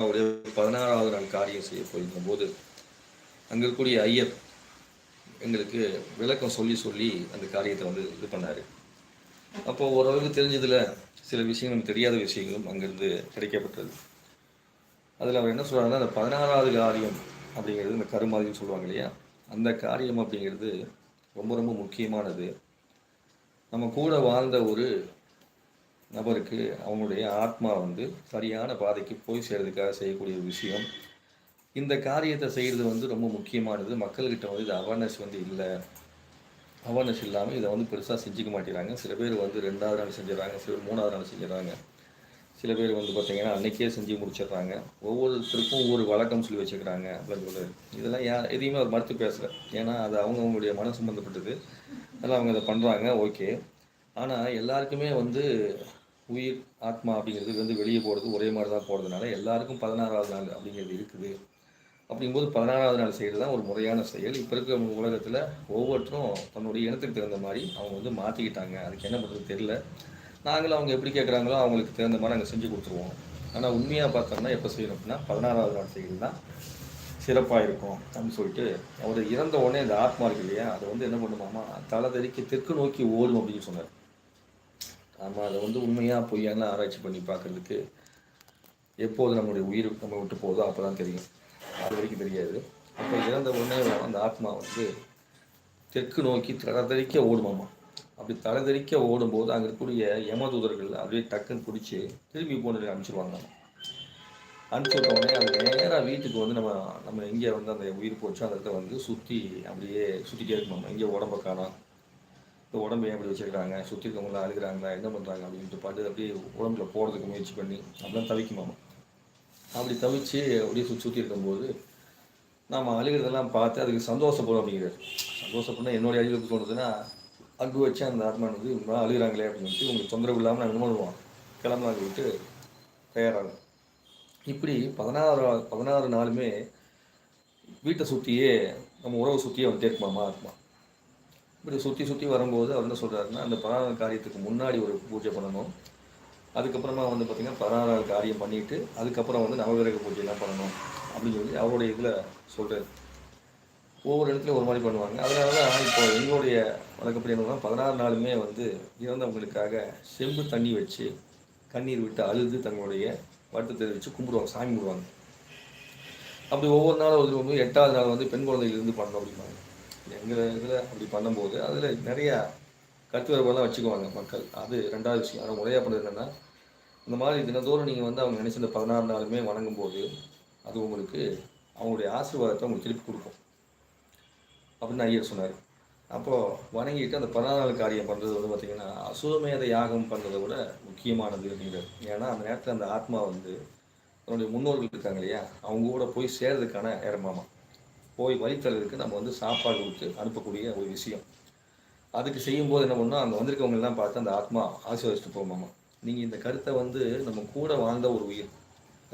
அவருடைய பதினாறாவது நாள் காரியம் செய்ய போயிருக்கும் போது அங்கே இருக்கக்கூடிய ஐயர் எங்களுக்கு விளக்கம் சொல்லி சொல்லி அந்த காரியத்தை வந்து இது பண்ணார். அப்போ ஓரளவுக்கு தெரிஞ்சதில் சில விஷயங்களும் தெரியாத விஷயங்களும் அங்கேருந்து கிடைக்கப்பட்டது. அதில் அவர் என்ன சொல்கிறாருன்னா அந்த பதினாறாவது காரியம் அப்படிங்கிறது இந்த கருமாதின்னு சொல்லுவாங்க இல்லையா? அந்த காரியம் அப்படிங்கிறது ரொம்ப ரொம்ப முக்கியமானது. நம்ம கூட வாழ்ந்த ஒரு நபருக்கு அவங்களுடைய ஆத்மா வந்து சரியான பாதைக்கு போய் சேர்றதுக்காக செய்யக்கூடிய ஒரு விஷயம். இந்த காரியத்தை செய்கிறது வந்து ரொம்ப முக்கியமானது. மக்கள்கிட்ட வந்து இது அவேர்னஸ் வந்து இல்லை. அவேர்னஸ் இல்லாமல் இதை வந்து பெருசாக செஞ்சுக்க மாட்டேங்கிறாங்க. சில பேர் வந்து ரெண்டாவது நாள் செஞ்சிடறாங்க சில பேர் மூணாவது நாள் செஞ்சிடறாங்க. சில பேர் வந்து பார்த்திங்கன்னா அன்றைக்கே செஞ்சு முடிச்சிடுறாங்க. ஒவ்வொருத்தருக்கும் ஒவ்வொரு வழக்கம் சொல்லி வச்சுக்கிறாங்க. அப்படின்னு சொல்லுது இதெல்லாம் யார் எதையுமே அவர் மறுத்து பேசலை. ஏன்னா அது அவங்கவுங்களுடைய மன சம்மந்தப்பட்டது அதெல்லாம் அவங்க இதை பண்ணுறாங்க ஓகே. ஆனால் எல்லாருக்குமே வந்து உயிர் ஆத்மா அப்படிங்கிறது வந்து வெளியே போகிறது ஒரே மாதிரி தான் போகிறதுனால எல்லாருக்கும் பதினாறாவது நாள் அப்படிங்கிறது இருக்குது. அப்படிங்கும்போது பதினாறாவது நாள் செய்கிறது தான் ஒரு முறையான செயல். இப்போ இருக்கிற உலகத்தில் ஒவ்வொருத்தரும் தன்னுடைய இனத்துக்கு தகுந்த மாதிரி அவங்க வந்து மாற்றிக்கிட்டாங்க அதுக்கு என்ன பண்ணுறது தெரில நாங்களும் அவங்க எப்படி கேட்குறாங்களோ அவங்களுக்கு தகுந்த மாதிரி நாங்கள் செஞ்சு கொடுத்துருவோம். ஆனால் உண்மையாக பார்த்தோம்னா எப்போ செய்யணும் அப்படின்னா பதினாறாவது நாள் செய்கிறது தான் சிறப்பாக இருக்கும் அப்படின்னு சொல்லிட்டு அவர் இறந்த உடனே இந்த ஆத்மா இருக்கு இல்லையா அதை வந்து என்ன பண்ணுமாமா தலை தெறிக்க தெற்கு நோக்கி ஓடும் அப்படின்னு சொன்னார். நம்ம அதை வந்து உண்மையாக பொய்யான்னு ஆராய்ச்சி பண்ணி பார்க்கறதுக்கு எப்போது நம்மளுடைய உயிர் நம்ம விட்டு போதோ அப்போ தான் தெரியும். அது வரைக்கும் தெரியாது. அப்போ இறந்த உடனே அந்த ஆத்மா வந்து தெற்கு நோக்கி தடதறிக்க ஓடுமாமா. அப்படி தடதறிக்க ஓடும்போது அங்கே இருக்கக்கூடிய யமதூதர்கள் அப்படியே டக்குன்னு பிடிச்சி திரும்பி போனதுக்கு அனுப்பிச்சிருவாங்க. அனுப்பிச்சி உடனே அது நேராக வீட்டுக்கு வந்து நம்ம நம்ம எங்கே வந்து அந்த உயிர் போச்சோ அந்த இடத்த வந்து சுற்றி அப்படியே சுற்றிட்டே இருக்கணும் எங்கே உடம்ப காணோம். இந்த உடம்பு ஏன் இப்படி வச்சுருக்காங்க? சுற்றி இருக்கவங்களாம் அழுகிறாங்களா? என்ன பண்ணுறாங்க அப்படின்ட்டு பாட்டு அப்படியே உடம்புல போகிறதுக்கு முயற்சி பண்ணி அப்படிலாம் தவிக்குமாமா அப்படி தவிச்சு அப்படியே சுற்றி சுற்றி இருக்கும்போது நாம் அழுகிறதெல்லாம் பார்த்து அதுக்கு சந்தோஷப்படும் அப்படிங்கிறார். சந்தோஷப்படணும் என்னுடைய அழிவுக்கு தோணுதுன்னா அங்கு வச்சு அந்த ஆத்மா வந்து இவங்க அழுகிறாங்களே அப்படின்னு சொல்லிட்டு உங்களுக்கு தொந்தரவு இல்லாமல் நான் என்ன பண்ணுவோம்? கிளம்பலாம் விட்டு தயாராகும். இப்படி பதினாறு பதினாறு நாளுமே வீட்டை சுற்றியே நம்ம உறவை சுற்றியே வந்துட்டே இருக்குமாமா ஆத்மா இப்படி சுற்றி சுற்றி வரும்போது அவர் என்ன சொல்கிறாருன்னா அந்த பதினாறு காரியத்துக்கு முன்னாடி ஒரு பூஜை பண்ணணும். அதுக்கப்புறமா வந்து பார்த்திங்கன்னா பதினாறாவது காரியம் பண்ணிவிட்டு அதுக்கப்புறம் வந்து நவகிரக பூஜைலாம் பண்ணணும் அப்படின்னு சொல்லி அவருடைய இதில் சொல்கிறார் ஒவ்வொரு இடத்துலையும் ஒரு மாதிரி பண்ணுவாங்க. அதனால தான் இப்போ எங்களுடைய வழக்கப்படி என்ன பதினாறு நாளுமே வந்து இறந்தவங்களுக்காக செம்பு தண்ணி வச்சு கண்ணீர் விட்டு அழுது தங்களுடைய வருத்தத்தை வச்சு கும்பிடுவாங்க சாமி கும்பிடுவாங்க. அப்படி ஒவ்வொரு நாளும் வந்து வந்து எட்டாவது நாள் வந்து பெண் குழந்தையிலிருந்து பண்ணணும் அப்படிம்பாங்க. எங்கள் இதில் அப்படி பண்ணும்போது அதில் நிறையா கருத்து வச்சுக்குவாங்க மக்கள். அது ரெண்டாவது விஷயம். ஆனால் முறையாக பண்ணுறது என்னென்னா இந்த மாதிரி தினந்தோறும் நீங்கள் வந்து அவங்க நினச்ச இந்த பதினாறு நாளுமே வணங்கும் போது அது உங்களுக்கு அவங்களுடைய ஆசீர்வாதத்தை உங்களுக்கு திருப்பி கொடுக்கும். அப்படின்னு ஐயர் சொன்னார். அப்போது வணங்கிட்டு அந்த பதினாறு நாள் காரியம் பண்ணுறது வந்து பார்த்திங்கன்னா அசுவமேத யாகம் பண்ணுறதை விட முக்கியமானது அப்படிங்கிறது. ஏன்னா அந்த நேரத்தில் அந்த ஆத்மா வந்து தன்னுடைய முன்னோர்கள் இருக்காங்க இல்லையா? அவங்க கூட போய் சேர்றதுக்கான நேரமாமா போய் வழித்தறதுக்கு நம்ம வந்து சாப்பாடு கொடுத்து அனுப்பக்கூடிய ஒரு விஷயம். அதுக்கு செய்யும்போது என்ன பண்ணால் அங்கே வந்திருக்கவங்கெல்லாம் பார்த்து அந்த ஆத்மா ஆசீர்வதிச்சுட்டு போமாமா நீங்கள் இந்த கருத்தை வந்து நம்ம கூட வாழ்ந்த ஒரு உயிர்.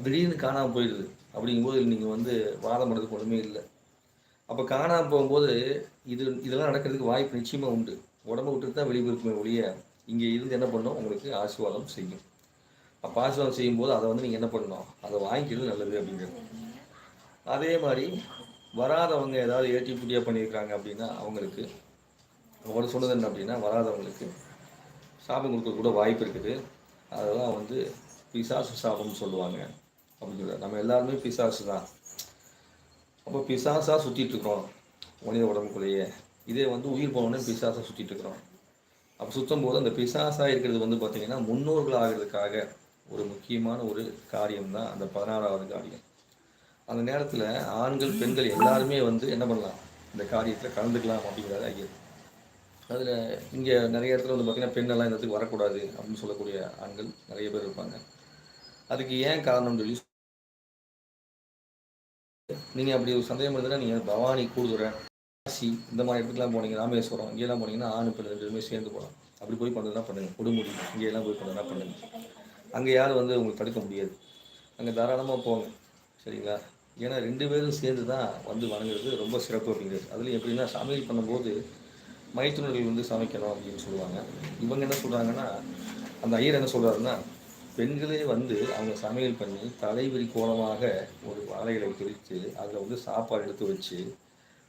திடீர்னு காணாமல் போயிடுது. அப்படிங்கும்போது நீங்கள் வந்து வாதம் பண்ணுறதுக்கு ஒன்றுமே இல்லை. அப்போ காணாமல் போகும்போது இது இதெல்லாம் நடக்கிறதுக்கு வாய்ப்பு நிச்சயமாக உண்டு. உடம்பு விட்டுட்டு தான் வெளியே ஒழிய இங்கே இருந்து என்ன பண்ணோம்? உங்களுக்கு ஆசீர்வாதம் செய்யும். அப்போ ஆசீர்வாதம் செய்யும்போது அதை வந்து நீங்கள் என்ன பண்ணணும்? அதை வாங்கிக்கிறது நல்லது அப்படிங்கிறது. அதே மாதிரி வராதவங்க ஏதாவது ஏற்றி புட்டியாக பண்ணியிருக்காங்க அப்படின்னா அவங்களுக்கு அவர் சொன்னது என்ன அப்படின்னா வராதவங்களுக்கு சாபம் கொடுக்க கூட வாய்ப்பு இருக்குது. அதெல்லாம் வந்து பிசாசு சாபம்னு சொல்லுவாங்க. அப்படின்னு சொல்லுவாங்க நம்ம எல்லாருமே பிசாசு தான். அப்போ பிசாசாக சுற்றிட்டு இருக்கிறோம் மனித உடம்புக்குள்ளேயே. இதே வந்து உயிர் போனோடனே பிசாசாக சுற்றிட்டு இருக்கிறோம். அப்போ சுற்றும் போது அந்த பிசாசாக இருக்கிறது வந்து பார்த்திங்கன்னா முன்னோர்கள் ஆகிறதுக்காக ஒரு முக்கியமான ஒரு காரியம் தான் அந்த பதினாறாவது காரியம். அந்த நேரத்தில் ஆண்கள் பெண்கள் எல்லாருமே வந்து என்ன பண்ணலாம்? இந்த காரியத்தில் கலந்துக்கலாம் அப்படிங்கிறத ஐயர் அதில் இங்கே நிறைய இடத்துல வந்து பார்த்திங்கன்னா பெண்ணெல்லாம் இந்த இடத்துக்கு வரக்கூடாது அப்படின்னு சொல்லக்கூடிய ஆண்கள் நிறைய பேர் இருப்பாங்க. அதுக்கு ஏன் காரணம் சொல்லி நீங்கள் அப்படி ஒரு சந்தேகம் இருந்ததுன்னா நீங்கள் பவானி கூடுதுறை காசி இந்த மாதிரி இடத்துக்குலாம் போனீங்க ராமேஸ்வரம் இங்கெல்லாம் போனீங்கன்னா ஆண் பெண் ரெண்டு பேருமே சேர்ந்து போகலாம். அப்படி போய் பண்ணுறதுனா பண்ணுங்க. கொடுமுடி இங்கெல்லாம் போய் பண்ணுறதுனா பண்ணுங்க. அங்கே யாரும் வந்து உங்களுக்கு தடுக்க முடியாது. அங்கே தாராளமாக போங்க. சரிங்களா? ஏன்னா ரெண்டு பேரும் சேர்ந்து தான் வந்து வணங்குறது ரொம்ப சிறப்பு அப்படிங்கிறது. அதுலேயும் எப்படின்னா சமையல் பண்ணும்போது மைத்துனர்கள் வந்து சமைக்கணும் அப்படின்னு சொல்லுவாங்க. இவங்க என்ன சொல்கிறாங்கன்னா அந்த ஐயர் என்ன சொல்கிறாருன்னா பெண்களே வந்து அவங்க சமையல் பண்ணி தலைவிரி கோலமாக ஒரு வாழைகளை பிரித்து அதில் வந்து சாப்பாடு எடுத்து வச்சு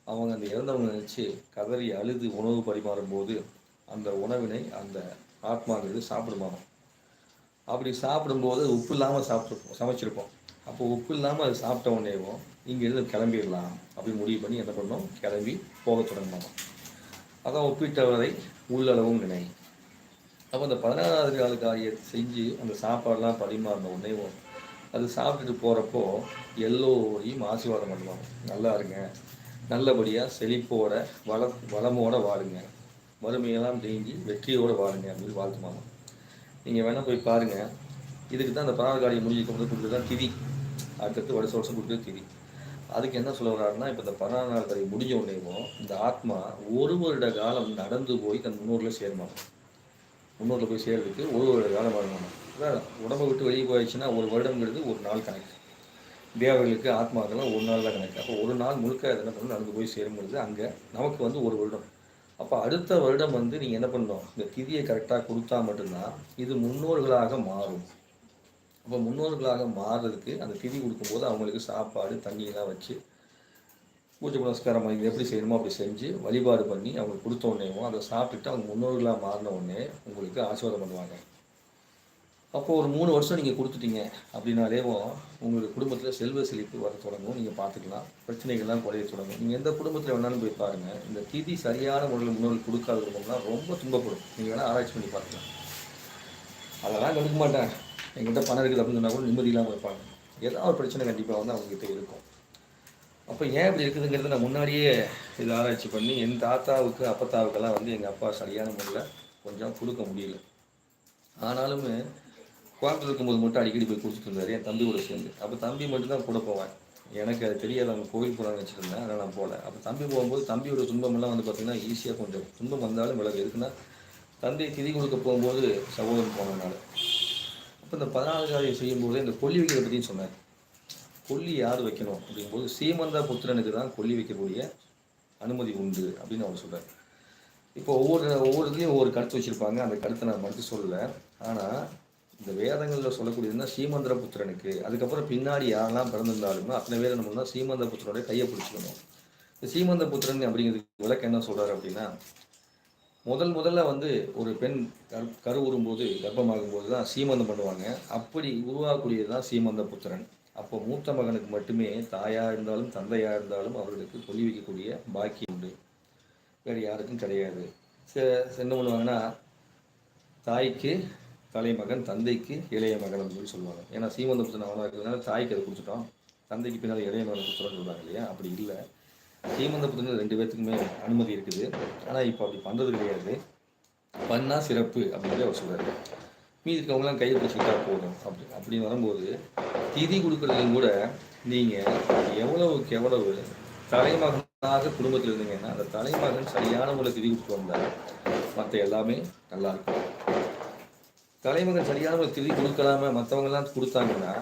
அவங்க அந்த இறந்தவங்க நினச்சி கதறி அழுது உணவு பரிமாறும் போது அந்த உணவினை அந்த ஆத்மாங்கிறது சாப்பிடுமாம். அப்படி சாப்பிடும்போது உப்பு இல்லாமல் சாப்பிட்ருப்போம் சமைச்சிருப்போம். அப்போ உப்பு இல்லாமல் அது சாப்பிட்ட உடனேவும் இங்கேருந்து கிளம்பிடலாம். அப்படின்னு முடிவு பண்ணி என்ன பண்ணோம் கிளம்பி போக தொடங்கினோம் அதான் ஒப்பிட்டவரை உள்ளளவும் நினை அப்போ அந்த பதினாறாவது கால காரியத்தை செஞ்சு அந்த சாப்பாடெல்லாம் பரிமாறின உடனேவும் அது சாப்பிட்டுட்டு போகிறப்போ எல்லோரையும் ஆசீர்வாதம் பண்ணுவாங்க நல்லா இருங்க. நல்லபடியாக செழிப்போட வள வளமோட வாழுங்க. வறுமையெல்லாம் நீங்கி வெற்றியோடு வாழுங்க அப்படின்னு வாழ்த்துமாங்க நீங்கள் வேணால் போய் பாருங்கள் இதுக்கு தான் அந்த பதினாறு காரியம் முடிஞ்சுக்கு வந்து கொடுத்து தான் திதி. அடுத்தடுத்து வருஷம் வருஷம் கொடுக்குறது திதி அதுக்கு என்ன சொல்ல வர்றாருன்னா இப்போ இந்த பதினாறு நாள் காரியம் முடிஞ்ச உடனேவும் இந்த ஆத்மா ஒரு வருட காலம் நடந்து போய் தன் முன்னோரில் சேருமா முன்னோரில் போய் சேர்றதுக்கு ஒரு வருட காலம் வரணும். அதான் உடம்பை விட்டு வெளியே போயிடுச்சுன்னா ஒரு வருடங்கிறது ஒரு நாள் கணக்கு. தேவர்களுக்கு ஆத்மாக்கெல்லாம் ஒரு நாள் தான் கணக்கு. அப்போ ஒரு நாள் முழுக்க என்ன பண்ணணும்? நடந்து போய் சேரும்பொழுது அங்கே நமக்கு வந்து ஒரு வருடம். அப்போ அடுத்த வருடம் வந்து நீங்கள் என்ன பண்ணணும்? இந்த திதியை கரெக்டாக கொடுத்தா மட்டும்தான் இது முன்னோர்களாக மாறும். அப்போ முன்னோர்களாக மாறுறதுக்கு அந்த திதி கொடுக்கும்போது அவங்களுக்கு சாப்பாடு தண்ணியெல்லாம் வச்சு பூஜை புனஸ்காரம் பண்ணி எப்படி செய்யணுமோ அப்படி செஞ்சு வழிபாடு பண்ணி அவங்களுக்கு கொடுத்த உடனேவும் அதை சாப்பிட்டுட்டு அவங்க முன்னோர்களாக மாறின உடனே உங்களுக்கு ஆசீர்வாதம் பண்ணுவாங்க. அப்போது ஒரு மூணு வருஷம் நீங்கள் கொடுத்துட்டீங்க அப்படின்னாலேவும் உங்களுக்கு குடும்பத்தில் செல்வ செழிப்பு வர தொடங்கும். நீங்கள் பார்த்துக்கலாம். பிரச்சனைகள்லாம் குறைய தொடங்கும். நீங்கள் எந்த குடும்பத்தில் வேணாலும் போய் பாருங்கள் இந்த திதி சரியான முறையில் முன்னோர்கள் கொடுக்காத குடும்பம்லாம் ரொம்ப துன்பப்படும். நீங்கள் வேணால் ஆராய்ச்சி பண்ணி பார்த்துக்கலாம். அதெல்லாம் கண்டுக்க மாட்டேன். எங்கிட்ட பணம் இருக்குது அப்படின்னு சொன்னால் கூட நிம்மதி இல்லாமல் இருப்பாங்க. ஏதாவது ஒரு பிரச்சனை கண்டிப்பாக வந்து அவங்ககிட்ட இருக்கும். அப்போ ஏன் இப்படி இருக்குதுங்கிறத நான் முன்னாடியே இது ஆராய்ச்சி பண்ணி என் தாத்தாவுக்கு அப்பத்தாவுக்கெல்லாம் வந்து எங்கள் அப்பா சரியான முறையில் கொஞ்சம் கொடுக்க முடியல. ஆனாலும் கோயம்புத்தூர் இருக்கும்போது மட்டும் அடிக்கடி போய் கொடுத்துட்டு இருந்தார். என் தம்பி கூட சேர்ந்து. அப்போ தம்பி மட்டும்தான் கூட போவேன். எனக்கு அது தெரியாது. அவங்க கோயில் போகிறான்னு வச்சுருந்தேன் அதனால் நான் போகல அப்போ தம்பி போகும்போது தம்பியோட துன்பமெல்லாம் வந்து பார்த்திங்கன்னா ஈஸியாக கொஞ்சம் துன்பம் வந்தாலும் விலகு. எதுக்குன்னா தந்தை திதி கொடுக்க போகும்போது சகோதரன் போனதுனால. இப்போ இந்த பதினாலு காரியம் செய்யும்போது இந்த கொல்லி வைக்கிறத பற்றியும் சொன்னார். கொல்லி யார் வைக்கணும் அப்படிங்கும்போது சீமந்தா புத்திரனுக்கு தான் கொல்லி வைக்கக்கூடிய அனுமதி உண்டு அப்படின்னு அவர் சொல்கிறார் இப்போ ஒவ்வொரு ஒவ்வொரு இதுலேயும் ஒவ்வொரு கருத்து வச்சுருப்பாங்க. அந்த கருத்தை நான் மறுத்து சொல்லலை ஆனால் இந்த வேதங்களில் சொல்லக்கூடியதுன்னா சீமந்திர புத்திரனுக்கு. அதுக்கப்புறம் பின்னாடி யாரெல்லாம் பிறந்திருந்தாலுமே அத்தனை பேர் நம்ம சீமந்த புத்திரனுடைய கையை பிடிச்சிக்கணும். இந்த சீமந்த புத்திரன் அப்படிங்கிறதுக்கு விளக்கம் என்ன சொல்கிறார் அப்படின்னா முதல் முதல்ல வந்து ஒரு பெண் கரு கருவுறும் போது கர்ப்பமாகும் போது தான் சீமந்தம் பண்ணுவாங்க. அப்படி உருவாகக்கூடியது தான் சீமந்த புத்திரன் அப்போ மூத்த மகனுக்கு மட்டுமே தாயாக இருந்தாலும் தந்தையாக இருந்தாலும் அவர்களுக்கு சொல்லி வைக்கக்கூடிய பாக்கியம் உண்டு. வேறு யாருக்கும் கிடையாது. ச- என்ன பண்ணுவாங்கன்னா தாய்க்கு தலைமகன் தந்தைக்கு இளைய மகன் அப்படின்னு சொல்லுவாங்க. ஏன்னா சீமந்த புத்திரன் அவனாக இருக்கிறதுனால தாய்க்கு அதை கொடுத்துட்டோம். தந்தைக்கு பின்னால் இளைய மகன் கொடுத்துட்டோம்னு சொல்கிறாங்க இல்லையா? அப்படி இல்லை. சீமந்த புத்திரன் ரெண்டு பேர்த்துக்குமே அனுமதி இருக்குது. ஆனால் இப்போ அப்படி பண்ணுறது கிடையாது. பண்ணால் சிறப்பு அப்படின்னு அவர் சொல்றாரு. மீதி இருக்கவங்களாம் கையை பிடிச்சிக்கிட்டா போதும். அப்படி அப்படின்னு வரும்போது திதி கொடுக்குறதுலையும் கூட நீங்கள் எவ்வளவுக்கு எவ்வளவு தலைமகனாக குடும்பத்தில் இருந்தீங்கன்னா அந்த தலைமகன் சரியான முறையில் திதி கொடுத்து வந்தால் மற்ற எல்லாமே நல்லா இருக்கும். தலைமகன் சரியான ஒரு திதி கொடுக்கலாம மற்றவங்கெல்லாம் கொடுத்தாங்கன்னா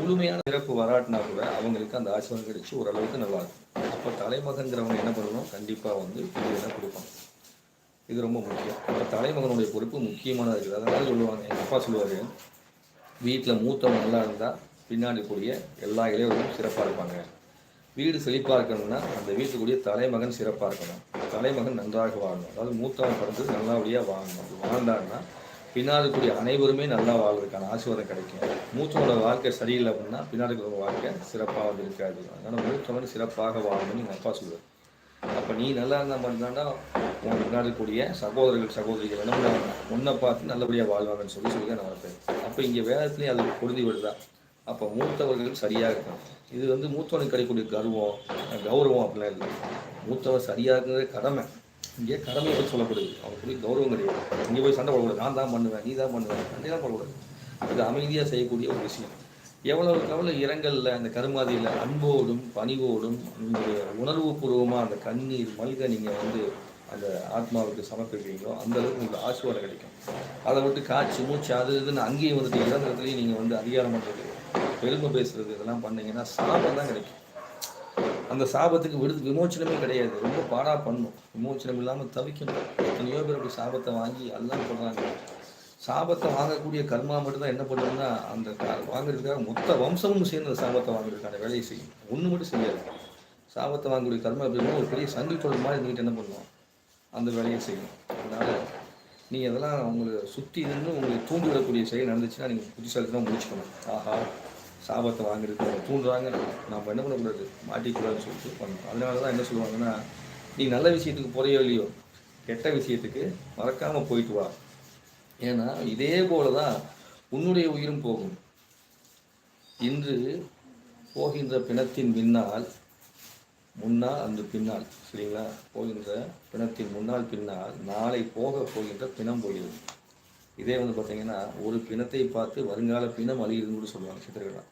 முழுமையான சிறப்பு வராட்டினா கூட அவங்களுக்கு அந்த ஆசீர்வாதம் கிடைச்சி ஓரளவுக்கு நல்லா இருக்கும். அப்போ தலைமகன்கிறவங்க என்ன பண்ணணும்? கண்டிப்பாக வந்து திதி தான் கொடுப்பாங்க இது ரொம்ப முக்கியம். அப்போ தலைமகனுடைய பொறுப்பு முக்கியமானது இருக்குது. அதனால சொல்லுவாங்க. எங்கள் அப்பா சொல்லுவார் வீட்டில் மூத்தவங்க நல்லா இருந்தால் பின்னாடி கூடிய எல்லா இளைஞர்களும் சிறப்பாக இருப்பாங்க. வீடு செழிப்பாக இருக்கணும்னா அந்த வீட்டுக்குரிய தலைமகன் சிறப்பாக இருக்கணும். தலைமகன் நன்றாக வாழணும். அதாவது மூத்தவன் பிறந்தது நல்லபடியாக வாழணும். வாழ்ந்தாருன்னா வாழ்ந்தாங்கன்னா பின்னாடி கூடிய அனைவருமே நல்லா வாழ்றதுக்கான ஆசீர்வாதம் கிடைக்கும். மூத்தவங்களோட வாழ்க்கை சரியில்லை அப்படின்னா பின்னாடி வாழ்க்கை சிறப்பாக வந்து இருக்காது. அதனால் மூத்தவன் சிறப்பாக வாழணும்னு எங்கள் அப்பா சொல்லுவார் அப்போ நீ நல்லா இருந்தால் மட்டும்தான்டா உன் பின்னாடி இருக்கக்கூடிய சகோதரர்கள் சகோதரிகள் என்ன பண்ணுவாங்க? பார்த்து நல்லபடியாக வாழ்வாங்கன்னு சொல்லி சொல்லி தான் நான் வளர்ப்பேன். அப்போ இங்கே வேதத்துலேயும் அது பொருந்தி விடுதா அப்போ மூத்தவர்கள் சரியாக இருக்கணும் இது வந்து மூத்தவனுக்கு கிடைக்கக்கூடிய கர்வம் கௌரவம் அப்படிலாம் இல்லை. மூத்தவன் சரியாக இருக்கிறது கடமை. இங்கே கடமை பற்றி சொல்லப்படுது அவனுக்கு கௌரவம் கிடையாது. இங்கே போய் சண்டை போடக்கூடாது. நான் தான் பண்ணுவேன் நீ தான் பண்ணுவேன் சண்டையெல்லாம் போடக்கூடாது. இது அமைதியாக செய்யக்கூடிய ஒரு விஷயம். எவ்வளவுக்கு எவ்வளோ இரங்கல்ல அந்த கருமாதியில் அன்போடும் பணிவோடும் உங்களுடைய உணர்வுபூர்வமாக அந்த கண்ணீர் மல்க நீங்கள் வந்து அந்த ஆத்மாவுக்கு சமர்ப்பிக்கிறீங்களோ அந்த அளவுக்கு உங்களுக்கு ஆசீர்வாதம் கிடைக்கும். அதை விட்டு காய்ச்சி மூச்சு அது இதுன்னு அங்கேயும் வந்துட்டு இடத்துலையும் நீங்கள் வந்து அதிகாரம் பண்ணுறது பெருமை பேசுறது இதெல்லாம் பண்ணீங்கன்னா சாபம் தான் கிடைக்கும். அந்த சாபத்துக்கு விடு விமோச்சனமே கிடையாது. ரொம்ப பாடா பண்ணும். விமோச்சனம் இல்லாமல் தவிக்கணும். எத்தனையோ பேர் அப்படி சாபத்தை வாங்கி எல்லாம் சொல்கிறாங்க சாபத்தை வாங்கக்கூடிய கர்மா மட்டும் தான் என்ன பண்ணுறதுன்னா அந்த வாங்குறதுக்காக மொத்த வம்சமும் சேர்ந்து அந்த சாபத்தை வாங்குறதுக்கான வேலையை செய்யும். ஒன்று மட்டும் செய்யாது. சாபத்தை வாங்கக்கூடிய கர்மா அப்படின்னா ஒரு பெரிய சங்கிலி மாதிரி இருந்துக்கிட்டு என்ன பண்ணுவோம் அந்த வேலையை செய்யும். அதனால் நீ அதெல்லாம் உங்களை சுற்றி இருந்து உங்களை தூண்டி விடக்கூடிய செயல் நடந்துச்சுன்னா நீங்கள் புத்திசாலித்தனம் முடிச்சுக்கணும் ஆஹா சாபத்தை வாங்குறதுக்கு அவங்க தூண்டுறாங்க. நம்ம என்ன பண்ணக்கூடாது மாட்டிக்கூடாதுன்னு சொல்லிட்டு பண்ணணும். அதனால தான் என்ன சொல்லுவாங்கன்னா நீ நல்ல விஷயத்துக்கு போகிறையோ இல்லையோ கெட்ட விஷயத்துக்கு மறக்காமல் போயிட்டு வா. ஏன்னா இதே போல தான் உன்னுடைய உயிரும் போகும். இன்று போகின்ற பிணத்தின் பின்னால் முன்னால் அந்த பின்னால் சரிங்களா? போகின்ற பிணத்தின் முன்னால் பின்னால் நாளை போக போகின்ற பிணம் போகிறது. இதே வந்து பார்த்தீங்கன்னா ஒரு பிணத்தை பார்த்து வருங்கால பிணம் அழியுதுன்னு கூட சொல்லுவாங்க சித்திரகலா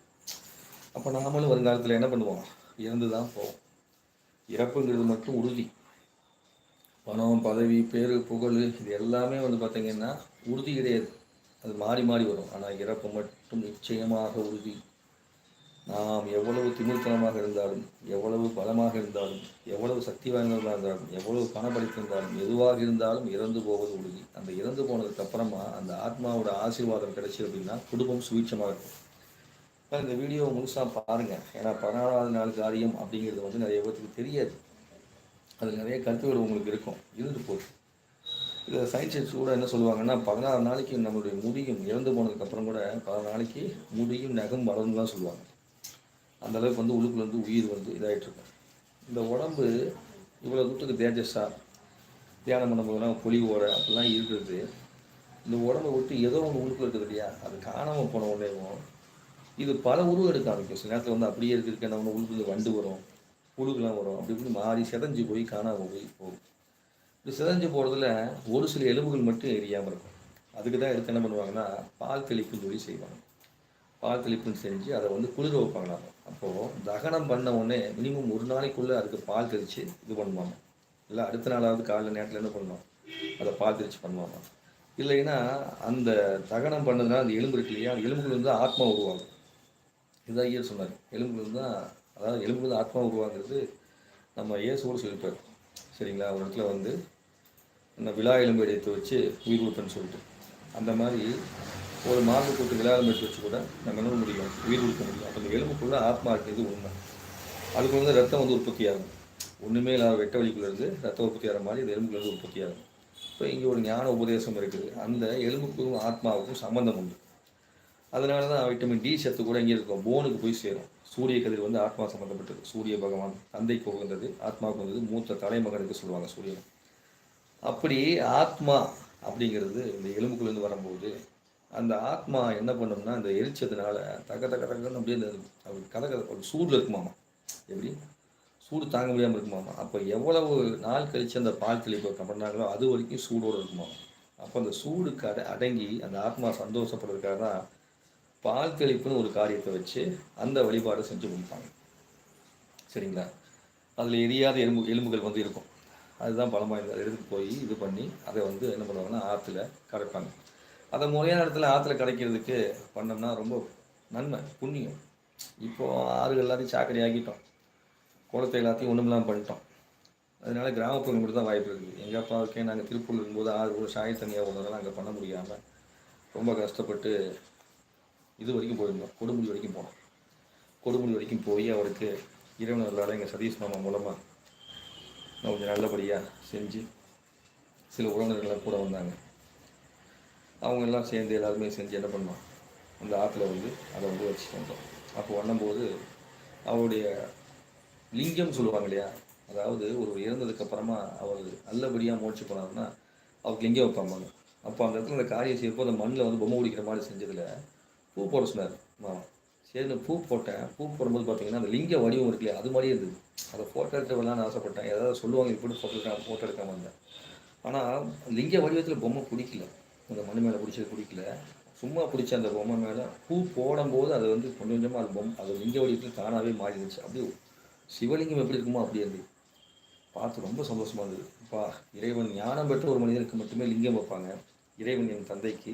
அப்போ நாமளும் வருங்காலத்தில் என்ன பண்ணுவோம்? இறந்து தான் போவோம். இறப்புங்கிறது மட்டும் உறுதி. பணம் பதவி பேரு புகழ் இது எல்லாமே வந்து பார்த்தீங்கன்னா உறுதி கிடையாது. அது மாறி மாறி வரும். ஆனால் இறப்பு மட்டும் நிச்சயமாக உறுதி. நாம் எவ்வளவு திமிர்த்தனமாக இருந்தாலும் எவ்வளவு பலமாக இருந்தாலும் எவ்வளவு சக்தி வாய்ந்தவர்களாக இருந்தாலும் எவ்வளவு பணப்படுத்திருந்தாலும் எதுவாக இருந்தாலும் இறந்து போவது உறுதி. அந்த இறந்து போனதுக்கு அப்புறமா அந்த ஆத்மாவோட ஆசீர்வாதம் கிடைச்சி அப்படின்னா குடும்பம் சுவீட்சமாக இருக்கும். இப்ப இந்த வீடியோ முழுசாக பாருங்கள் ஏன்னா பதினாறாவது நாள் காரியம் அப்படிங்கிறது வந்து நிறைய பேருக்கு தெரியாது. அதில் நிறைய கருத்துக்கள் உங்களுக்கு இருக்கும். இருந்து போகுது. இதில் சயின்ஸ் கூட என்ன சொல்லுவாங்கன்னா பதினாறு நாளைக்கு நம்மளுடைய முடியும் இறந்து போனதுக்கப்புறம் கூட பதினாறு நாளைக்கு முடியும் நகம் வளரும்லாம் சொல்லுவாங்க. அந்த அளவுக்கு வந்து உள்ளுக்குள்ள வந்து உயிர் வந்து இதாகிட்ருக்கும் இந்த உடம்பு இவ்வளோ தூரத்துக்கு தேஜஸாக தியானம் பண்ணும்போதெல்லாம் பொலிவோட அப்படிலாம் இருக்கிறது இந்த உடம்பை விட்டு ஏதோ ஒன்று உழுக்கு இருக்குது இல்லையா? அது காணாமல் போன உடனேவும் இது பல உருவம் எடுக்க ஆரம்பிக்கும். சில நேரத்தில் வந்து அப்படியே இருக்கிறதுக்கு நம்ம உள்ளுக்குள்ள வண்டு வரும் புழுக்கெலாம் வரும். அப்படி இப்படி மாறி செதஞ்சு போய் காணாமல் போய் போகும். இப்படி செதஞ்சு போகிறதுல ஒரு சில எலும்புகள் மட்டும் எரியாமல் இருக்கும். அதுக்கு தான் எடுத்து என்ன பண்ணுவாங்கன்னா பால் தெளிப்புன்னு சொல்லி செய்வாங்க. பால் தெளிப்புன்னு செஞ்சு அதை வந்து குளிர வைப்பாங்களாம். அப்போது தகனம் பண்ண உடனே மினிமம் ஒரு நாளைக்குள்ளே அதுக்கு பால் தெரித்து இது பண்ணுவாங்க. இல்லை அடுத்த நாளாவது காலைல நேரத்தில் என்ன பண்ணுவோம் அதை பால் தெரித்து பண்ணுவாங்க. இல்லைன்னா அந்த தகனம் பண்ணதுனால அந்த எலும்பு இருக்கு இல்லையா? எலும்புகள் வந்து ஆத்மா உருவாகும். இதுதான் ஐயர் சொன்னார். எலும்புகள் தான் அதாவது எலும்புகள் ஆத்மா உருவாங்கிறது நம்ம இயேசுவோடு சொல்லியிருப்பார் சரிங்களா? ஒரு இடத்துல வந்து இந்த விழா எலும்பு எடுத்து வச்சு உயிர் கொடுப்பேன்னு சொல்லிட்டு. அந்த மாதிரி ஒரு மார்பு கூட்டு விளையாடம் எடுத்து வச்சு கூட நம்ம என்ன முடியும்? உயிர் கொடுக்க முடியும். அப்போ இந்த எலும்புக்குள்ளே ஆத்மா இருக்கிறது உண்மை. அதுக்கு வந்து ரத்தம் வந்து உற்பத்தி ஆகும். ஒன்றுமே இல்லாத வெட்ட வழிக்குள்ளேருந்து ரத்த உற்பத்தி ஆகிற மாதிரி இந்த எலும்புல உற்பத்தி ஆகும். இப்போ இங்கே ஒரு ஞான உபதேசம் இருக்குது. அந்த எலும்புக்கும் ஆத்மாவுக்கும் சம்பந்தம் உண்டு. அதனால தான் வைட்டமின் டி சத்து கூட இங்கே இருக்கும். போனுக்கு போய் சேரும். சூரிய கதிர் வந்து ஆத்மா சம்மந்தப்பட்டது சூரிய பகவான் தந்தைக்கு உகந்தது. ஆத்மாவுக்கு வந்தது மூத்த தலைமகனுக்கு சொல்லுவாங்க சூரியன். அப்படி ஆத்மா அப்படிங்கிறது இந்த எலும்புக்குள்ளேருந்து வரும்போது அந்த ஆத்மா என்ன பண்ணும்னா இந்த எரிச்சதுனால தக்க தக்க தக்கன்னு அப்படியே இந்த அது கதை ஒரு சூடில் இருக்குமாமா? எப்படி? சூடு தாங்க முடியாமல் இருக்குமாமா? அப்போ எவ்வளவு நாள் கழித்து அந்த பால் தெளிப்பு பண்ணாங்களோ அது வரைக்கும் சூடோடு இருக்குமாமா? அப்போ அந்த சூடுக்கு அட அடங்கி அந்த ஆத்மா சந்தோஷப்படுறதுக்காக தான் பால் தெளிப்புன்னு ஒரு காரியத்தை வச்சு அந்த வழிபாடு செஞ்சு கொடுப்பாங்க. சரிங்களா? அதில் எரியாத எலும்பு எலும்புகள் வந்து இருக்கும். அதுதான் பலமாக அதை எடுத்துகிட்டு போய் இது பண்ணி அதை வந்து என்ன பண்ணுவாங்கன்னா ஆற்றுல கரைப்பாங்க. அதை முறையான இடத்துல ஆற்றுல கிடைக்கிறதுக்கு பண்ணோம்னா ரொம்ப நன்மை புண்ணியம். இப்போது ஆறுகள் எல்லாத்தையும் சாக்கடை ஆக்கிட்டோம். குளத்தை எல்லாத்தையும் ஒன்றுமெல்லாம் பண்ணிட்டோம். அதனால கிராமப்புறங்கள் மட்டும் தான் வாய்ப்பு இருக்குது. எங்கள் அப்பாவுக்கே நாங்கள் திருப்பூர் இருக்கும்போது ஆறு கூட சாய தனியாக ஒன்றதெல்லாம் அங்கே பண்ண முடியாமல் ரொம்ப கஷ்டப்பட்டு இது வரைக்கும் போயிருந்தோம். கொடுமுடி வரைக்கும் போனோம். கொடுமுடி வரைக்கும் போய் அவருக்கு இறைவனர்களால் எங்கள் சதீஷ் மாமா மூலமாக கொஞ்சம் நல்லபடியாக செஞ்சு சில உறவினர்கள்லாம் கூட வந்தாங்க. அவங்க எல்லாம் சேர்ந்து எல்லாருமே செஞ்சு என்ன பண்ணோம் அந்த ஆற்றுல வந்து அதை வந்து வச்சுட்டு வந்தோம். அப்போ பண்ணும்போது அவருடைய லிங்கம் சொல்லுவாங்க இல்லையா? அதாவது ஒரு இறந்ததுக்கு அப்புறமா அவர் நல்லபடியாக மோட்சி போனாருன்னா அவருக்கு லிங்கம் வைப்பாங்க. அப்போ அந்த இடத்துல அந்த காரியம் செய்யப்போ அந்த மண்ணில் வந்து பொம்மை பிடிக்கிற மாதிரி செஞ்சதில் பூ போட சொன்னார். மாமா சரி பூ போட்டேன். பூ போடும்போது பார்த்தீங்கன்னா அந்த லிங்க வடிவம் இருக்கு அது மாதிரியே இருந்தது. அதை ஃபோட்டோ எடுத்து வரலான்னு ஆசைப்பட்டேன். ஏதாவது சொல்லுவாங்க இப்படி ஃபோட்டோ எடுக்க ஃபோட்டோ எடுக்காம இருந்தேன். ஆனால் லிங்க வடிவத்தில் பொம்மை பிடிக்கல. அந்த மண் மேலே பிடிச்சது பிடிக்கல. சும்மா பிடிச்ச அந்த பொம்மை மேலே பூ போடும்போது அது வந்து கொஞ்சம் கொஞ்சமாக அது பொம்மை அது லிங்க வடிவத்தில் தானாகவே மாறிடுச்சு. அப்படியே சிவலிங்கம் எப்படி இருக்குமோ அப்படியே இருந்து பார்த்து ரொம்ப சந்தோஷமா இருந்தது. பா இறைவன் ஞானம் பெற்ற ஒரு மனிதனுக்கு மட்டுமே லிங்கம் வைப்பாங்க. இறைவன் என் தந்தைக்கு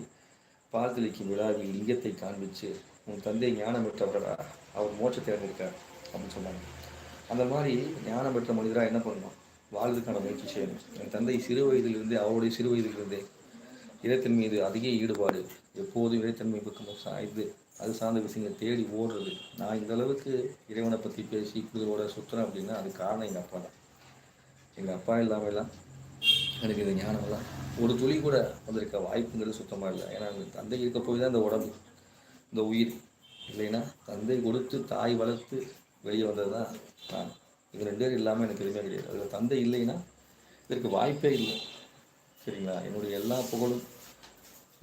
பால்தளிக்கும் விழாவில் லிங்கத்தை காண்பிச்சு உன் தந்தை ஞானம் பெற்றவரடா அவர் மோட்சத்தை அடைஞ்சிருக்கார் அப்படின்னு சொன்னாங்க. அந்த மாதிரி ஞானம் பெற்ற மனிதராக என்ன பண்ணணும்? வாழ்றதுக்கான முயற்சி செய்யணும். என் தந்தை சிறு வயதிலிருந்தே அவருடைய சிறு வயதிலிருந்தே இறைத்தன் மீது அதிக ஈடுபாடு எப்போதும் இறைத்தன்மை பக்கம் சாய்ந்து அது சார்ந்த விஷயங்களை தேடி ஓடுறது. நான் இந்த அளவுக்கு இறைவனை பற்றி பேசி புரிதலோட சுற்றுறேன் அப்படின்னா அது காரணம் எங்கள் அப்பா தான். எங்கள் அப்பா இல்லாமலாம் எனக்கு இந்த ஞானமெல்லாம் ஒரு துளி கூட வந்திருக்க வாய்ப்புங்கிறது சுத்தமாக இல்லை. ஏன்னா அந்த தந்தை இருக்க போய் தான் இந்த உடம்பு இந்த உயிர். இல்லைன்னா தந்தை கொடுத்து தாய் வளர்த்து வெளியே வந்தது தான் நான். இது ரெண்டு பேரும் இல்லாமல் எனக்கு எதுவுமே கிடையாது. அதில் தந்தை இல்லைன்னா இதற்கு வாய்ப்பே இல்லை. சரிங்களா? என்னுடைய எல்லா புகழும்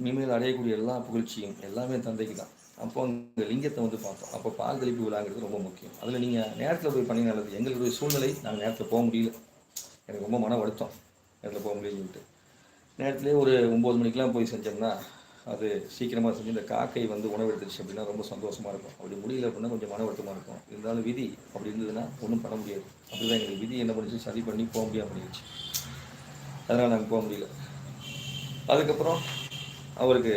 இனிமேல் அடையக்கூடிய எல்லா புகழ்ச்சியும் எல்லாமே தந்தைக்கு தான். அப்போ அந்த லிங்கத்தை வந்து பார்த்தோம். அப்போ பால் தெளிப்பு விழாங்கிறது ரொம்ப முக்கியம். அதில் நீங்கள் நேரத்தில் போய் பண்ணி நல்லது. எங்களுடைய சூழ்நிலை நாங்கள் நேரத்தில் போக முடியல. எனக்கு ரொம்ப மன வருத்தம். நேரத்தில் போக முடியலன்னு சொல்லிட்டு. நேரத்துலேயே ஒரு ஒம்பது மணிக்கெலாம் போய் செஞ்சோம்னா அது சீக்கிரமாக செஞ்சு இந்த காக்கை வந்து உணவு எடுத்துருச்சு அப்படின்னா ரொம்ப சந்தோஷமாக இருக்கும். அப்படி முடியல அப்படின்னா கொஞ்சம் மன வருத்தமாக இருக்கும். இருந்தாலும் விதி அப்படி இருந்ததுன்னா ஒன்றும் பண்ண முடியாது. அப்படி தான் எங்களுக்கு விதி. என்ன பண்ணிச்சு? சரி பண்ணி போக முடியாமல் பண்ணிடுச்சு அதனால் நாங்கள் போக முடியல. அதுக்கப்புறம் அவருக்கு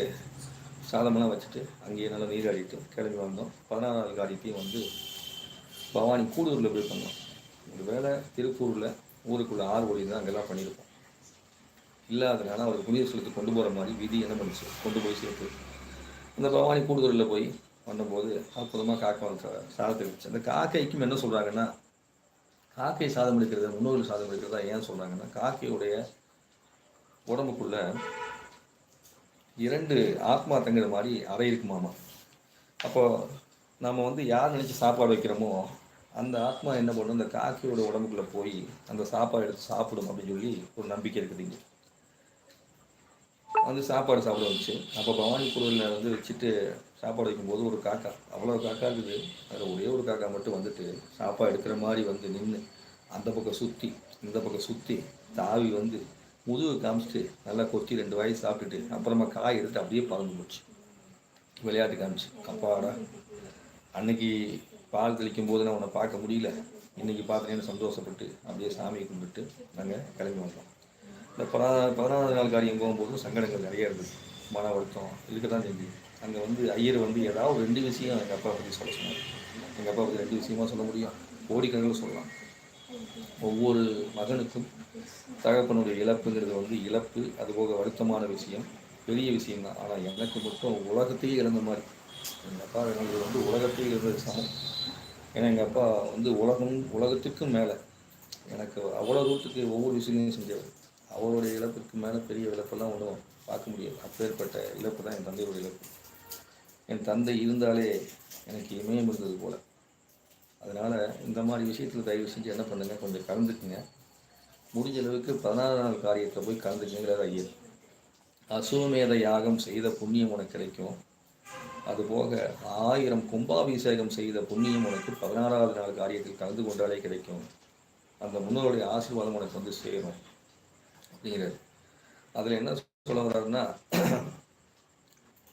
சாதமெல்லாம் வச்சுட்டு அங்கேயே நல்லா நீராடிட்டு கிளம்பி வந்தோம். பதினாறாவது காரியத்தையும் வந்து பவானி கூடூரில் போய் பண்ணோம். ஒரு வேளை திருப்பூரில் ஊருக்குள்ளே ஆறு ஓடி தான் அங்கெல்லாம் பண்ணியிருப்போம். இல்லாதனால அவர் புனித ஸ்தலத்துக்கு கொண்டு போகிற மாதிரி விதி என்ன பண்ணிச்சு? கொண்டு போய் சேர்த்து. அந்த பவானி கூடுதலில் போய் பண்ணும்போது அற்புதமாக காக்கை வந்து சாதத்தை இருந்துச்சு அந்த காக்கைக்கும் என்ன சொல்கிறாங்கன்னா காக்கை சாதம் எடுக்கிறத முன்னோர்கள் சாதம் எடுக்கிறதா ஏன் சொல்கிறாங்கன்னா காக்கையுடைய உடம்புக்குள்ளே இரண்டு ஆத்மா தங்குற மாதிரி அறை இருக்குமாமா அப்போது நம்ம வந்து யார் நினச்சி சாப்பாடு வைக்கிறோமோ அந்த ஆத்மா என்ன பண்ணும்? அந்த காக்கையோட உடம்புக்குள்ளே போய் அந்த சாப்பாடு எடுத்து சாப்பிடும் அப்படின்னு சொல்லி ஒரு நம்பிக்கை இருக்குது இங்கே. வந்து சாப்பாடு சாப்பிட வந்துச்சு அப்போ பவானி குழுவில் வந்து வச்சுட்டு சாப்பாடு வைக்கும்போது ஒரு காக்கா அவ்வளோ காக்கா இருக்குது. அதில் ஒரே ஒரு காக்கா மட்டும் வந்துட்டு சாப்பாடு எடுக்கிற மாதிரி வந்து நின்று அந்த பக்கம் சுற்றி இந்த பக்கம் சுற்றி தாவி வந்து முதுகு காமிச்சிட்டு நல்லா கொத்தி ரெண்டு வாய் சாப்பிட்டுட்டு அப்புறமா காய் எடுத்து அப்படியே பறந்து போச்சு. விளையாட்டு காமிச்சு. அப்பாடா. அன்னைக்கு பால் தெளிக்கும் போது நான் உன்னை பார்க்க முடியல. இன்னைக்கு பார்த்தேன்னு சந்தோஷப்பட்டு அப்படியே சாமியை கும்பிட்டு நாங்கள் கிளம்பி வந்தோம். இந்த பதினா பதினாறாவது நாள் காரியம் போகும்போது சங்கடங்கள் நிறைய இருக்குது மன வருத்தம் இருக்க தான் செஞ்சு. அங்கே வந்து ஐயர் வந்து ஏதாவது ஒரு ரெண்டு விஷயம் எங்கள் அப்பா பற்றி சொல்ல சொன்னார். எங்கள் அப்பா பற்றி ரெண்டு விஷயமா சொல்ல முடியும். கோடிக்கணக்கில் சொல்லலாம். ஒவ்வொரு மகனுக்கும் தகப்பனுடைய இழப்புங்கிறது வந்து இழப்பு அதுபோக வருத்தமான விஷயம் பெரிய விஷயம் தான். ஆனால் எனக்கு மட்டும் உலகத்தையே இழந்த மாதிரி. எங்கள் அப்பா எனக்கு வந்து உலகத்தையே இருந்தது சமம் ஏன்னா எங்கள் அப்பா வந்து உலகம் உலகத்துக்கும் மேலே. எனக்கு அவ்வளோ தூரத்துக்கு ஒவ்வொரு விஷயத்தையும் செஞ்சவர். அவருடைய இழப்புக்கு மேலே பெரிய இழப்பெல்லாம் ஒன்றும் பார்க்க முடியாது. அப்பேற்பட்ட இழப்பு தான் என் தந்தையோட இழப்பு. என் தந்தை இருந்தாலே எனக்கு இமயம் இருந்தது போல். அதனால் இந்த மாதிரி விஷயத்தில் தயவு செஞ்சு என்ன பண்ணுங்க? கொஞ்சம் கலந்துக்குங்க. முடிஞ்ச அளவுக்கு பதினாறு நாள் காரியத்தில் போய் கலந்துக்குங்கிறார் ஐயர் அசுவமேத யாகம் செய்த புண்ணியம் உனக்கு கிடைக்கும். அதுபோக ஆயிரம் கும்பாபிஷேகம் செய்த புண்ணியம் உனக்கு பதினாறாவது நாள் காரியத்தில் கலந்து கொண்டாலே கிடைக்கும். அந்த முன்னோருடைய ஆசீர்வாதம் உனக்கு வந்து சேரும். அப்படிங்கிறது அதில் என்ன சொல்ல வர்றாருன்னா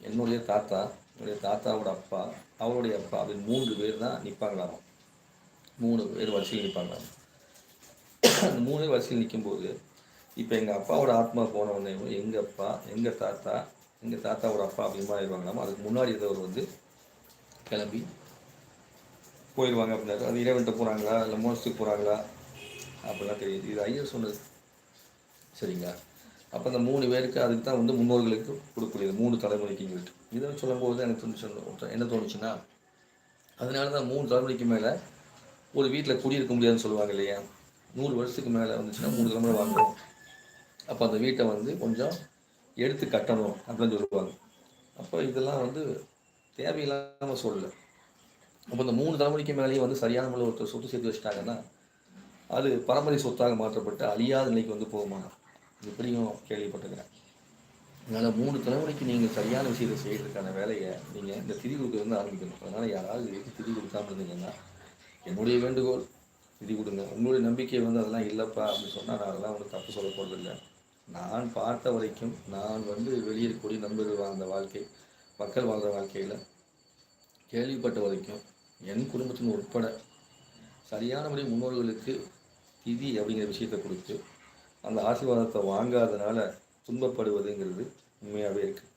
என்னுடைய தாத்தா என்னுடைய தாத்தாவோட அப்பா அவருடைய அப்பா அப்படின்னு மூன்று பேர் தான் நிற்பாங்களாம் மூணு பேர் வரிசையில் நிற்பாங்களாம் அந்த மூணு வரிசையில் நிற்கும்போது இப்போ எங்கள் அப்பாவோட ஆத்மா போன உடனே எங்கள் அப்பா எங்கள் தாத்தா எங்கள் தாத்தாவோட அப்பா அப்படிமா ஆயிடுவாங்களாம் அதுக்கு முன்னாடி ஏதோ வந்து கிளம்பி போயிடுவாங்க அப்படின்னாரு. அது இறைவன்ட்ட போகிறாங்களா இல்லை மோசத்துக்கு போகிறாங்களா அப்படிலாம் தெரியுது. இது ஐயர் சொன்னது. சரிங்களா? அப்போ அந்த மூணு பேருக்கு அதுக்கு தான் வந்து முன்னோர்களுக்கு கொடுக்கக்கூடியது. மூணு தலைமுறைக்கு சொல்லிட்டு இதை சொல்லும்போது எனக்கு தோணுச்சு என்ன தோணுச்சுன்னா அதனால தான் மூணு தலைமுறைக்கு மேலே ஒரு வீட்டில் குடியிருக்க முடியாதுன்னு சொல்லுவாங்க இல்லையா? நூறு வருஷத்துக்கு மேலே வந்துச்சுன்னா மூணு தலைமுறை வாங்குவோம் அப்போ அந்த வீட்டை வந்து கொஞ்சம் எடுத்து கட்டணும் அப்படின்னு சொல்லுவாங்க. அப்போ இதெல்லாம் வந்து தேவையில்லாமல் சொல்லலை. அப்போ இந்த மூணு தலைமுறைக்கு மேலேயே வந்து சரியான முறையில் ஒருத்தர் சொத்து சேர்த்து வச்சிட்டாங்கன்னா அது பரம்பரை சொத்தாக மாற்றப்பட்டு அழியாத நிலைக்கு வந்து போகுமா? இப்படியும் கேள்விப்பட்டிருக்கிறேன். அதனால் மூணு தலைமுறைக்கு நீங்கள் சரியான விஷயத்தை செய்கிறதுக்கான வேலையை நீங்கள் இந்த திதி கொடுக்குறது ஆரம்பிக்கணும். அதனால் யாராவது எதுக்கு திதி கொடுக்காமல் இருந்தீங்கன்னா என்னுடைய வேண்டுகோள் திதி கொடுங்க. உங்களுடைய நம்பிக்கை வந்து அதெல்லாம் இல்லைப்பா அப்படின்னு சொன்னால் நான் அதெல்லாம் வந்து தப்பு சொல்ல நான் பார்த்த வரைக்கும் நான் வந்து வெளியே இருக்கக்கூடிய நண்பர்கள் வாழ்ந்த வாழ்க்கை மக்கள் வாழ்ந்த வாழ்க்கையில் கேள்விப்பட்ட வரைக்கும் என் குடும்பத்தின் உட்பட சரியானபடி முன்னோர்களுக்கு திதி அப்படிங்கிற விஷயத்தை கொடுத்து அந்த ஆசீர்வாதத்தை வாங்காதனால துன்பப்படுவதுங்கிறது உண்மையாகவே இருக்குது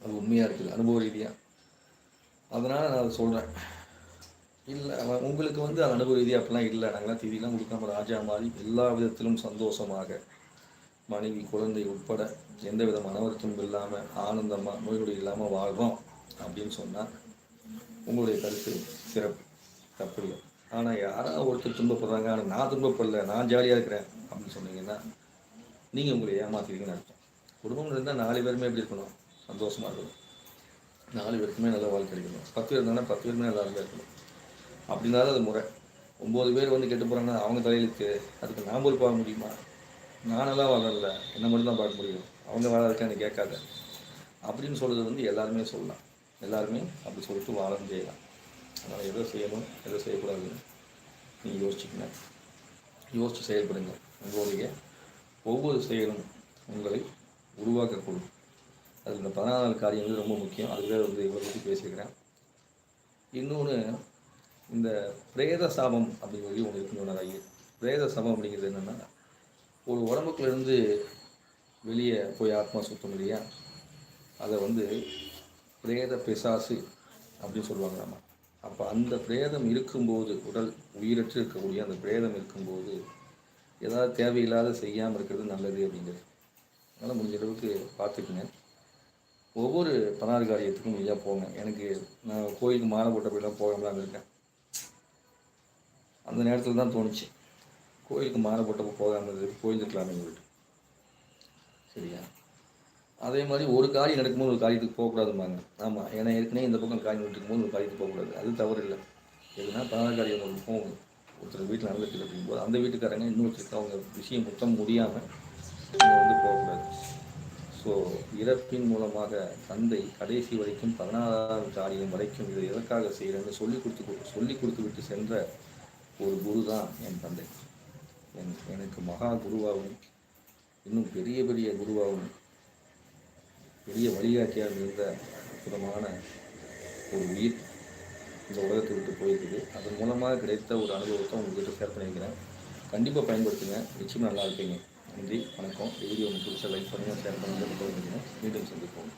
அது உண்மையாக இருக்குது. அனுபவ ரீதியாக அதனால் நான் அதை சொல்கிறேன் இல்லை அவன் உங்களுக்கு வந்து அது அனுபவ ரீதியாக அப்படிலாம் இல்லை. நாங்களாம் திதிலாம் கொடுக்காம ராஜா மாதிரி எல்லா விதத்திலும் சந்தோஷமாக மனைவி குழந்தை உட்பட எந்த வித மன வருத்தமும் இல்லாமல் ஆனந்தமாக நோய்நொடி இல்லாமல் வாழ்கிறோம் அப்படின்னு சொன்னால் உங்களுடைய கருத்து சிறப்பு தப்பு இல்லை. ஆனால் யாராவது ஒருத்தர் துன்பப்படுறாங்க ஆனால் நான் துன்பப்படல நான் ஜாலியாக இருக்கிறேன் அப்படின்னு சொன்னீங்கன்னா நீங்கள் உங்களை ஏமாத்துறீங்கன்னு அர்த்தம். குடும்பம் இருந்தால் நாலு பேருமே எப்படி இருக்கணும்? சந்தோஷமாக இருக்கணும். நாலு பேருக்குமே நல்ல வாழ்க்கை கிடைக்கணும். பத்து பேர் இருந்தாங்கன்னா பத்து பேருமே நல்லா இருக்கணும். அப்படின்னாலும் அது முறை. ஒம்பது பேர் வந்து கெட்டு போகிறாங்கன்னா அவங்க தலையிலுக்கு அதுக்கு நான் பொறுப்பாக முடியுமா? நானெல்லாம் வளரல. என்ன மட்டும் தான் பார்க்க முடியும். அவங்க வாழறதுக்கு எனக்கு கேட்காத. அப்படின்னு சொல்கிறது வந்து எல்லாருமே சொல்லலாம். எல்லாருமே அப்படி சொல்லிட்டு வாழவும் செய்யலாம் அதனால் எதை செய்யணும் எதை செய்யக்கூடாதுன்னு நீங்கள் யோசிச்சுக்கங்க. யோசித்து செயல்படுங்க. உங்களுடைய ஒவ்வொரு செயலும் உங்களை உருவாக்கக்கூடும். அது இந்த பதினாறு காரியங்கள் ரொம்ப முக்கியம். அதுவே வந்து இவரை பற்றி பேசியிருக்கிறேன். இன்னொன்று இந்த பிரேத சாபம் அப்படிங்கிறது ஒன்று இருக்குன்னு ஐயர். பிரேத சாபம் அப்படிங்கிறது என்னென்னா ஒரு உடம்புக்குள்ளேருந்து வெளியே போய் ஆத்மா சுத்தம் இல்லையா? அதை வந்து பிரேத பிசாசு அப்படின்னு சொல்லுவாங்க நம்ம. அப்போ அந்த பிரேதம் இருக்கும்போது உடல் உயிரற்று இருக்கக்கூடிய அந்த பிரேதம் இருக்கும்போது ஏதாவது தேவையில்லாத செய்யாமல் இருக்கிறது நல்லது அப்படிங்கிறது. அதனால் முடிஞ்ச அளவுக்கு பார்த்துக்குங்க. ஒவ்வொரு பனார் காரியத்துக்கும் ஐயா போங்க. எனக்கு நான் கோயிலுக்கு மாலை போட்ட போயெல்லாம் போகாமலாம் இருக்கேன் அந்த நேரத்தில் தான் தோணுச்சு. கோயிலுக்கு மாலை போட்டப்போ போகாமல் இருக்குது கோயில் இருக்கலாமே சொல்லிட்டு. சரியா? அதே மாதிரி ஒரு காரியம் நடக்கும்போது ஒரு காரியத்துக்கு போகக்கூடாதும்பாங்க. ஆமாம் ஏன்னா ஏற்கனவே இந்த பக்கம் காரியம் நடக்கும்போது ஒரு காரியத்துக்கு போகக்கூடாது. அது தவறு இல்லை. எதுனா பல காரியம் ஒரு போகும். ஒருத்தர் வீட்டில் நடந்துட்டு இருக்கும்போது அந்த வீட்டுக்காரங்க இன்னொருத்தருக்கு அவங்க விஷயம் மொத்தம் முடியாமல் வந்து போகக்கூடாது. ஸோ இறப்பின் மூலமாக தந்தை கடைசி வரைக்கும் பதினாறாவது காரியம் வரைக்கும் இதை எதற்காக செய்கிறேன்னு சொல்லி கொடுத்து சொல்லி கொடுத்து விட்டு சென்ற ஒரு குரு தான் என் தந்தை. என் எனக்கு மகா குருவாகவும் இன்னும் பெரிய பெரிய குருவாகவும் பெரிய வழிகாட்டியாக இருந்த அற்புதமான ஒரு உயிர் இந்த உலகத்தை விட்டு போயிருக்குது. அதன் மூலமாக கிடைத்த ஒரு அனுபவத்தை உங்கள்கிட்ட ஷேர் பண்ணியிருக்கிறேன். கண்டிப்பாக பயன்படுத்துங்க. நிச்சயம் நல்லா இருப்பீங்க. நன்றி வணக்கம். வீடியோ உங்களுக்கு லைக் பண்ணுங்கள் ஷேர் பண்ணுங்கள் மீண்டும் சந்திப்போம்.